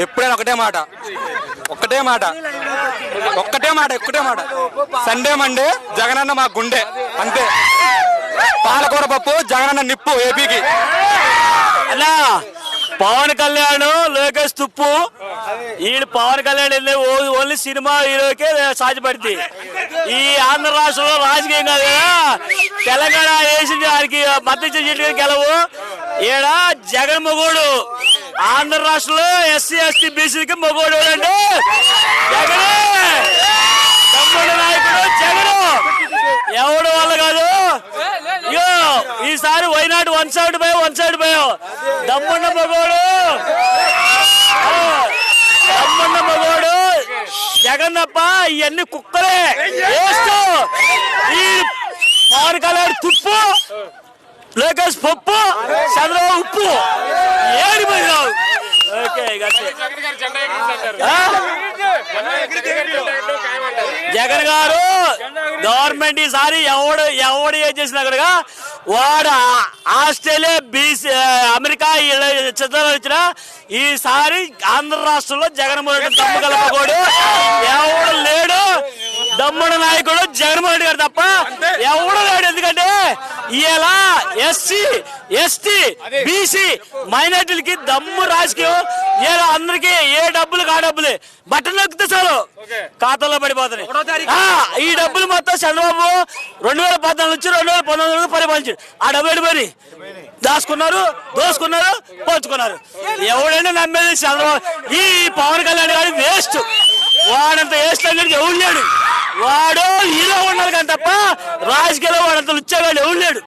ఎప్పుడైనా ఒకటే మాట. ఒక్కటే మాట. ఒక్కటే మాట ఒక్కటే మాట. సండే మండే జగనన్న మా గుండె. అంతే. పాలకూర పప్పు జగనన్న నిప్పు ఏపీకి. అలా పవన్ కళ్యాణ్ లోకేష్ తుప్పు. ఈయన పవన్ కళ్యాణ్ వెళ్ళే ఓ- ఓన్లీ సినిమా హీరోకే సాధ్యపడింది ఈ ఆంధ్ర రాష్ట్రంలో రాజకీయం కాదు తెలంగాణ వేసింది వారికి మద్దతు గెలవు. ఈడ జగన్ మొగోడు. ఆంధ్ర రాష్ట్రంలో ఎస్సీ ఎస్టీ బీసీకి మొగోడు అంటే జగన్! తమ్ముడు నాయకుడు జగన్! ఎవడు వాళ్ళ కాదు? ఇగో ఈసారి వైనాడు వన్ సైడ్ పోయావు వన్ సైడ్ పోయావు దమ్మున్న మగోడు. దమ్మున్న మగోడు. జగన్నప్ప ఇవన్నీ కుక్కలే. ఈ పవన్ కళ్యాణ్ తుప్పు లోకేష్ పప్పు చంద్రబాబు ఉప్పు. జగన్ గారు గవర్నమెంట్ ఈసారి ఎవడు ఎవడు ఏం చేసినా కూడా వాడు ఆస్ట్రేలియా బీసీ అమెరికా చిత్రాలు వచ్చిన ఈసారి ఆంధ్ర రాష్ట్రంలో జగన్మోహన్ రెడ్డి దమ్ము కలపకూడదు. ఎవడు లేడు దమ్ముడు నాయకుడు జగన్మోహన్ రెడ్డి గారు తప్ప ఎవడు ఇలా ఎస్సీ ఎస్టీ బీసీ మైనార్టీలకి దమ్ము రాజకీయం. ఇలా అందరికి ఏ డబ్బులు కా డబ్బులు. బట్టలు నొక్కితే చాలు. ఖాతాలో పడిపోతున్నాయి ఈ డబ్బులు మొత్తం చంద్రబాబు రెండు వేల పద్నాలుగు నుంచి రెండు వేల పంతొమ్మిది వరకు పరిపాలించాడు. ఆ డబ్బులు ఎడిపోయి దాచుకున్నారు దోసుకున్నారు పంచుకున్నారు ఎవడైనా నమ్మేది చంద్రబాబు. ఈ పవన్ కళ్యాణ్ గారి వేస్ట్. వాడంత వేస్ట్ అనేది ఎవడు లేడు. వాడు హీరో ఉండాలి కానీ తప్ప రాజకీయాల్లో